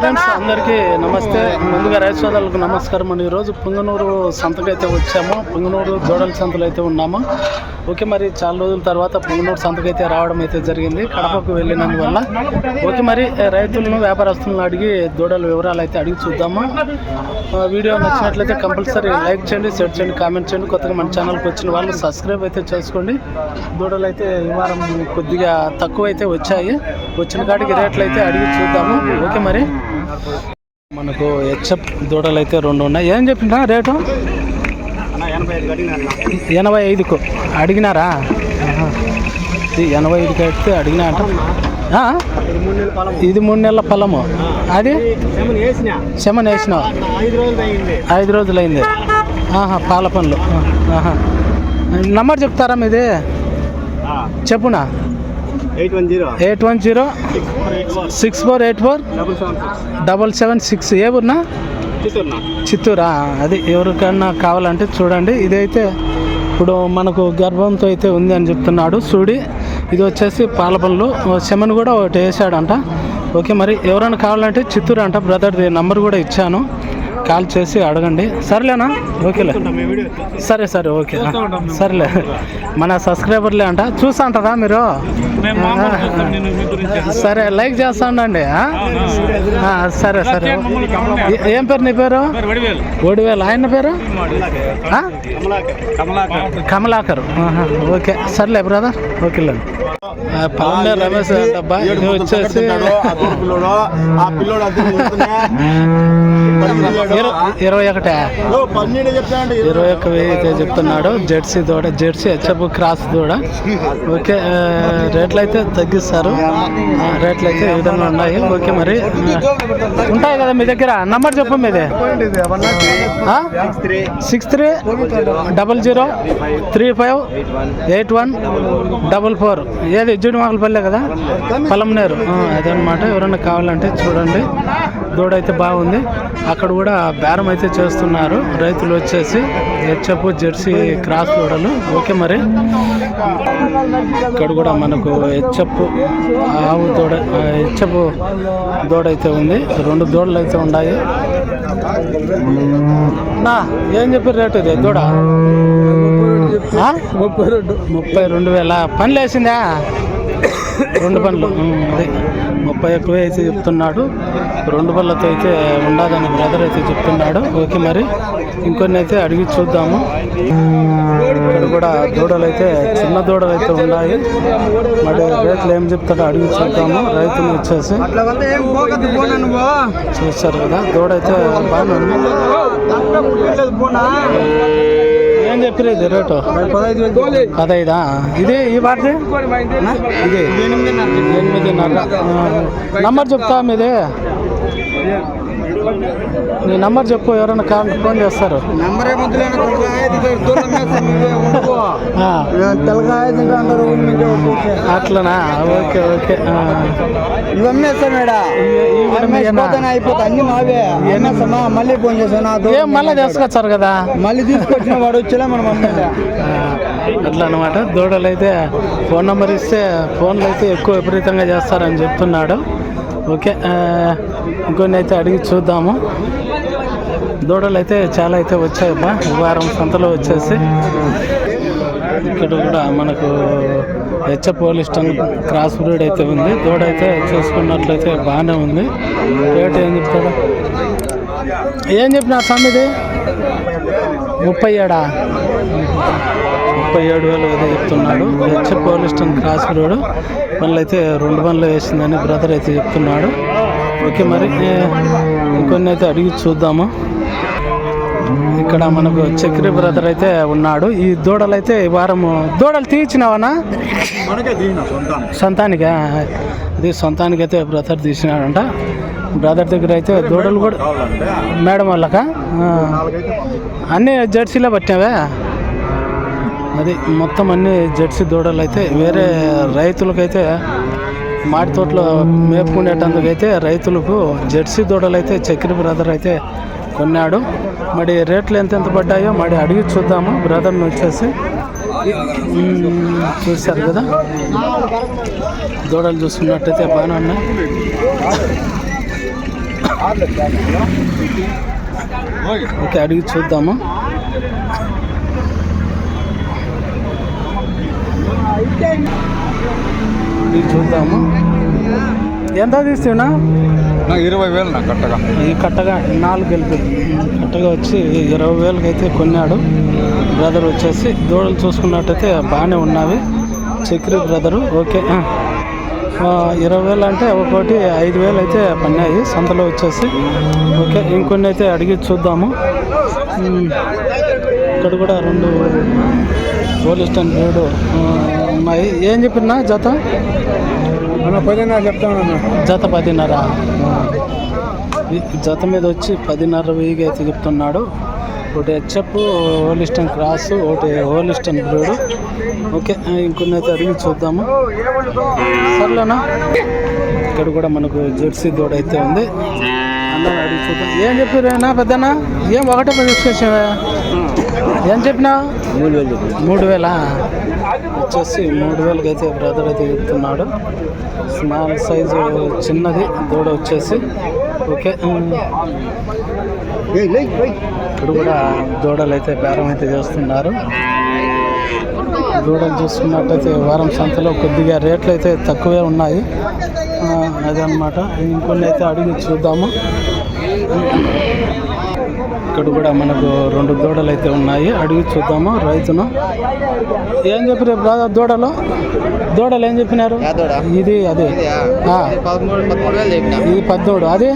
Friends అందరికీ నమస్తే. ముందుగా రైతు సోదరులకు నమస్కారం అండి. ఈరోజు పుంగనూరు సంతకైతే వచ్చాము. పుంగనూరు దూడల సంతలో అయితే ఉన్నాము. ఓకే మరి చాలా రోజుల తర్వాత పుంగనూరు సంతకైతే రావడం అయితే జరిగింది కడపకు వెళ్ళినందువల్ల. ఓకే మరి రైతులను వ్యాపారస్తులను అడిగి దూడల వివరాలు అయితే అడిగి చూద్దాము. వీడియో నచ్చినట్లయితే కంపల్సరీ లైక్ చేయండి షేర్ చేయండి కామెంట్ చేయండి. కొత్తగా మన ఛానల్కి వచ్చిన వాళ్ళు సబ్స్క్రైబ్ అయితే చేసుకోండి. దూడలు అయితే ఈ వారం కొద్దిగా తక్కువ అయితే వచ్చాయి. వచ్చిన కాడికి రేట్లు అయితే అడిగి చూద్దాము. ఓకే మరి మనకు హెచ్ఎఫ్ దూడలు అయితే రెండు ఉన్నాయి. ఏం చెప్పినా రేటు? ఎనభై ఐదుకు అడిగినారా? ఎనభై ఐదుకి అయితే అడిగినా అంట? ఇది మూడు నెలల పొలము. అది? శమన్ వేసినావు ఐదు రోజులు అయింది. ఆహా పాల పనులు ఆహా. నంబర్ చెప్తారా మీది? చెప్పునా? Eight one zero. Eight one zero. Six four eight four. Double seven six. ఏ చిత్తూరునా? చిత్తూరా? అది ఎవరికన్నా కావాలంటే చూడండి. ఇదైతే ఇప్పుడు మనకు గర్భంతో అయితే ఉంది అని చెప్తున్నాడు సూడి ఇది వచ్చేసి పాల పనులు సెమన్ కూడా ఒకటి వేసాడంట. ఓకే మరి ఎవరైనా కావాలంటే చిత్తూరు అంట. బ్రదర్ది నంబర్ కూడా ఇచ్చాను. కాల్ చేసి అడగండి. సరేలేనా? ఓకేలే. సరే సరే ఓకే. సరేలే. మన సబ్స్క్రైబర్లే అంట. చూసా అంటారా మీరు సరే లైక్ చేస్తా ఉండండి ఆ? ఆ, సరే సరే. ఏ- పేరు నీ పేరు? ఒడివేలు ఆయన పేరు? కమలాకర్. ఓకే. సర్లే బ్రదర్. పవన్ రమేష్ డబ్బా ఇది వచ్చేసి ఆ పిల్లోడు అద్దె ఇరవై ఒకటే. ఇరవై ఒక్క వెయ్యి అయితే చెప్తున్నాడు. జెర్సీ దూడ జెర్సీ హెచ్ఎఫ్ క్రాస్ దూడ. ఓకే రేట్లు అయితే తగ్గిస్తారు. రేట్లు అయితే ఈ విధంగా ఉన్నాయి. ఓకే మరి ఉంటాయి కదా మీ దగ్గర? నంబర్ చెప్పు మీది. Six three double zero three five eight one double four ఏది? జుడిమాకలపల్లె కదా? పలంనేరు అదే అదనమాట ఎవరైనా కావాలంటే చూడండి. దూడ అయితే బాగుంది. అక్కడ కూడా బేరం అయితే చేస్తున్నారు. రైతులు వచ్చేసి హెచ్ఎఫ్ జెర్సీ క్రాస్ దూడలు ఓకే మరి. ఇక్కడ కూడా మనకు హెచ్ఎఫ్ ఆవు దూడ హెచ్ఎఫ్ దూడ అయితే ఉంది. రెండు దూడలు అయితే ఉన్నాయి. నా ఏం చెప్పారు రేటు ఇది? దూడ? ఆ? ముప్పై రెండు. వేల. పనులు వేసిందా? రెండు పనులు. ఉమ్, అదే. ముప్పై ఎక్కువ అయితే చెప్తున్నాడు. రెండు పనులతో అయితే ఉండదని బ్రదర్ అయితే చెప్తున్నాడు. ఓకే మరి. ఇంకొన్ని అయితే అడిగి చూద్దాము. ఇక్కడ కూడా దూడలు అయితే చిన్న దూడలు అయితే ఉన్నాయి. మరి రేట్లు ఏం చెప్తాడో అడిగి చూద్దాము. రైతులు వచ్చేసి చూస్తారు కదా. దూడ అయితే బాగానే ఉంది. ఏం చెప్పారు ఇది రేటు? పదైదా ఇది ఈ వాటి ఇది. ఎనిమిదిన్నర. నంబర్ చెప్తా మీది. నీ నంబర్ చెప్పు ఎవరైనా కాల్ ఫోన్ చేస్తారు. నంబర్ అట్లనా? Okay okay. మళ్ళీ ఫోన్ చేశాను ఏం మళ్ళీ తీసుకొచ్చారు కదా? మళ్ళీ తీసుకొచ్చిన వాడు వచ్చేలా మనం అట్లా అనమాట దూడలు అయితే ఫోన్ నెంబర్ ఇస్తే ఫోన్లు అయితే ఎక్కువ విపరీతంగా చేస్తారని చెప్తున్నాడు. ఓకే ఇంకొన్ని అయితే అడిగి చూద్దాము. దూడలు అయితే చాలా అయితే వచ్చాయబ్బా వారం సంతలో వచ్చేసి. ఇక్కడ కూడా మనకు హెచ్ఎఫ్ పోలిస్టన్ క్రాస్ బ్రీడ్ అయితే ఉంది. దూడ అయితే చూసుకున్నట్లయితే బాగానే ఉంది. రేట్ ఏం చెప్తాడు? ఏం చెప్పినారు సమ్మిది ముప్పై ఏడా? ముప్పై ఏడు వేలు ఏదో చెప్తున్నాడు. హెచ్ఎఫ్ పోలిస్టన్ క్రాస్ రోడ్ పనులు అయితే రెండు పనులు వేసిందని బ్రదర్ అయితే చెప్తున్నాడు. ఓకే మరి ఇంకొన్ని అయితే అడిగి చూద్దాము. ఇక్కడ మనకు చక్రి బ్రదర్ అయితే ఉన్నాడు. ఈ దూడలు అయితే ఈ వారము దూడలు సొంతం సొంతానికా. అది సొంతానికి అయితే బ్రదర్ తీసినాడంట. బ్రదర్ దగ్గర అయితే దూడలు కూడా మేడం వాళ్ళక? అన్నీ జెర్సీలో పట్టినావే? అది మొత్తం అన్ని జెర్సీ దూడలు అయితే వేరే రైతులకైతే మాడి తోటలో మేపుకునేటందుకైతే రైతులకు జెర్సీ దూడలు అయితే చక్కెర బ్రదర్ అయితే కొన్నాడు. మరి రేట్లు ఎంత ఎంత పడ్డాయో మరి అడిగి చూద్దాము. బ్రదర్ని వచ్చేసి చూశారు కదా? దూడలు చూసుకున్నట్టయితే బాగానే ఉన్నాయి. ఓకే అడిగి చూద్దాము. చూద్దాము. ఎంత తీస్తున్నా? ఇరవై వేలు కట్టగా. ఈ కట్టగా నాలుగు గెలుపు. కట్టగా వచ్చి ఇరవై వేలకి అయితే కొన్నాడు. బ్రదర్ వచ్చేసి దూడలు చూసుకున్నట్టయితే బాగానే ఉన్నవి. Chakri brother okay. ఇరవై వేలు అంటే ఒక్కోటి ఐదు వేలు అయితే పన్నాయి సంతలో వచ్చేసి. ఓకే ఇంకొన్ని అయితే అడిగి చూద్దాము. ఇక్కడ కూడా రెండు పోలిస్టన్ బ్రీడ్ ఉన్నాయి. ఏం చెప్పినా జత? పదినా చెప్తాను జత పదిన్నర. జత మీద వచ్చి పదిన్నర వెయ్యికి అయితే చెప్తున్నాడు. ఒకటి హెచ్ఎఫ్ హోలిస్టన్ క్రాస్ ఒకటి హోలిస్టన్ బ్రూడ్ ఓకే ఇంకొన్ని అయితే అడిగి చూద్దాము. సర్లేనా? ఇక్కడ కూడా మనకు జెర్సీ దూడ అయితే ఉంది. ఏం చెప్పారేనా పెద్దనా ఏం ఒకటే పది తీసుకొచ్చావా ఏం చెప్పినా? మూడు వేలు మూడు వేల? వచ్చేసి మూడు వేలకి అయితే బ్రదర్ అయితే చెప్తున్నాడు. స్మాల్ సైజు చిన్నది దూడ వచ్చేసి. ఓకే. ఇక్కడ కూడా దూడలు అయితే బేరం అయితే చేస్తున్నారు. దూడలు చూసుకున్నట్టయితే వారం సంతలో కొద్దిగా రేట్లు అయితే తక్కువే ఉన్నాయి. అదనమాట ఇంకొన్ని అయితే అడిగి చూద్దాము. ఇక్కడ కూడా మనకు రెండు దూడలు అయితే ఉన్నాయి. అడిగి చూద్దాము రైతును. ఏం బ్రదర్ దూడలు? దూడలు ఏం చెప్పినారు? ఇది అదే. పదమూడు చెప్పిన. ఇది పద్దోడు. అది?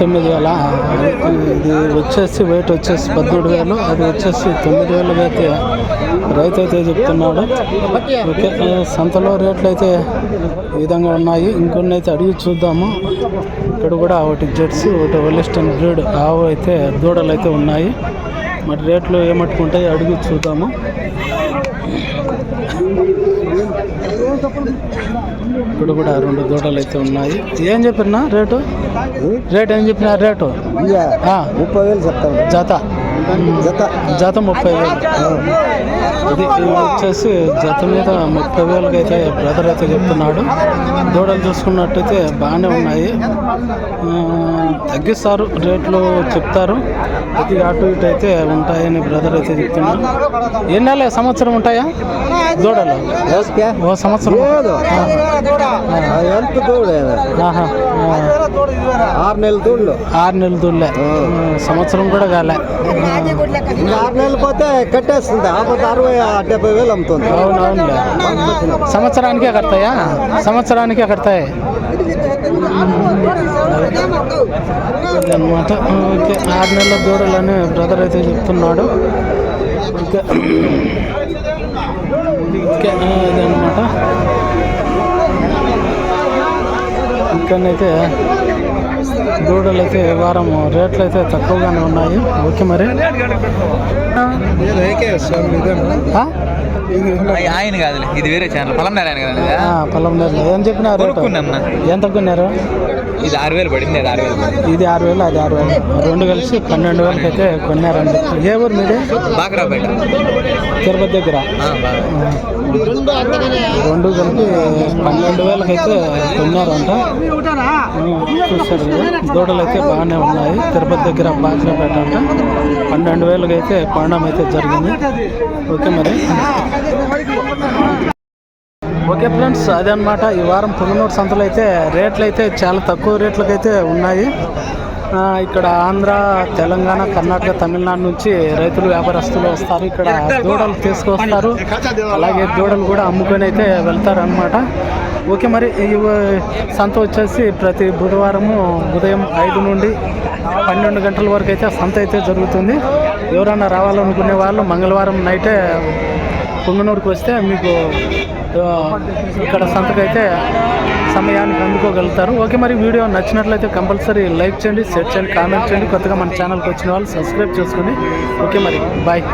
తొమ్మిది వేలు చెప్పిన. ఇది వచ్చేసి వెయిట్ వచ్చేసి పద్దెనిమిది వేలు. అది వచ్చేసి తొమ్మిది వేలు అయితే రైతు అయితే చెప్తున్నాడు. ఓకే. సంతలో రేట్లు అయితే ఈ విధంగా ఉన్నాయి. ఇంకొన్ని అయితే అడిగి చూద్దాము. ఇక్కడ కూడా ఒకటి జెర్సీ ఒకటి వెలిస్టన్ బ్రీడ్ ఆవు అయితే దూడలు అయితే ఉన్నాయి. మరి రేట్లు ఏమట్టుకుంటాయి అడిగి చూద్దాము. ఇక్కడ కూడా రెండు దూడలు అయితే ఉన్నాయి. ఏం చెప్పినా రేటు? రేట్ ఏం చెప్పిన రేటు? ఆ, ముప్పై వేలు చెప్తాను. జత. జత జత ముప్పై వేలు. ఇది వచ్చేసి జత మీద ముప్పై వేలకి అయితే బ్రదర్ అయితే చెప్తున్నాడు. దూడలు చూసుకున్నట్టయితే బాగానే ఉన్నాయి. తగ్గిస్తారు రేట్లు చెప్తారు. కొద్దిగా అటు ఇటు అయితే ఉంటాయని బ్రదర్ అయితే చెప్తున్నాడు. ఎన్ని నెలల సంవత్సరం ఉంటాయా? దూడలు. ఓ సంవత్సరం. ఆరు నెలల దూళ్ళు ఆరు నెలలు దూడలే. సంవత్సరం కూడా కాలే. ఆరు నెలలు పోతే కట్టేస్తుంది. అరవై డెబ్బై వేలు అమ్ముతుంది. అవునవునులే. సంవత్సరానికే కడతాయా? సంవత్సరానికే కడతాయి? అనమాట ఓకే. ఆరు నెలల దూడలని బ్రదర్ అయితే చెప్తున్నాడు. ఓకే. ఓకే అదనమాట ఇక్కడనైతే దూడలు అయితే వారం రేట్లు అయితే తక్కువగానే ఉన్నాయి. ఓకే మరి. ఆయన కాదులే. ఇది వేరే ఛానల్ పొలం నారాయణ కదండి పొలం నేర్లు ఏం చెప్పిన రేటు కొనుక్కున్నాం ఎంత కొన్నారు? ఇది ఆరు వేలు పడింది అది ఆరు వేలు ఇది ఆరు వేలు అది ఆరు వేలు. రెండు కలిసి పన్నెండు వేలకి అయితే కొన్నారండి ఏ ఊరు మీది? బాకరాపేట. తిరుపతి దగ్గర. రెండు కలిపి పన్నెండు వేలకి అయితే కొన్నారంట. ఆ, కదా దూడలు అయితే బాగానే ఉన్నాయి. తిరుపతి దగ్గర బాక్రాపేట అంట. పన్నెండు వేలకి అయితే కొనడం అయితే జరిగింది. ఓకే మరి. ఓకే ఫ్రెండ్స్ అదే ఈ వారం పుల్లనూరు సంతలో అయితే రేట్లు అయితే చాలా తక్కువ రేట్లకైతే అయితే ఉన్నాయి ఇక్కడ ఆంధ్ర తెలంగాణ కర్ణాటక తమిళనాడు నుంచి రైతులు వ్యాపారస్తులు వస్తారు. ఇక్కడ దూడలు తీసుకొస్తారు. అలాగే దూడలు కూడా అమ్ముకొని అయితే వెళ్తారు అనమాట ఓకే మరి ఈ సంత వచ్చేసి ప్రతి బుధవారము ఉదయం ఐదు నుండి పన్నెండు గంటల వరకు అయితే సంత అయితే జరుగుతుంది. ఎవరైనా రావాలనుకునే వాళ్ళు మంగళవారం నైటే పొంగనూరుకు వస్తే మీకు ఇక్కడ సంతకైతే సమయానికి అందుకోగలుగుతారు. ఓకే మరి వీడియో నచ్చినట్లయితే కంపల్సరీ లైక్ చేయండి షేర్ చేయండి కామెంట్ చేయండి. కొత్తగా మన ఛానల్కి వచ్చిన వాళ్ళు సబ్స్క్రైబ్ చేసుకోండి. ఓకే మరి బాయ్.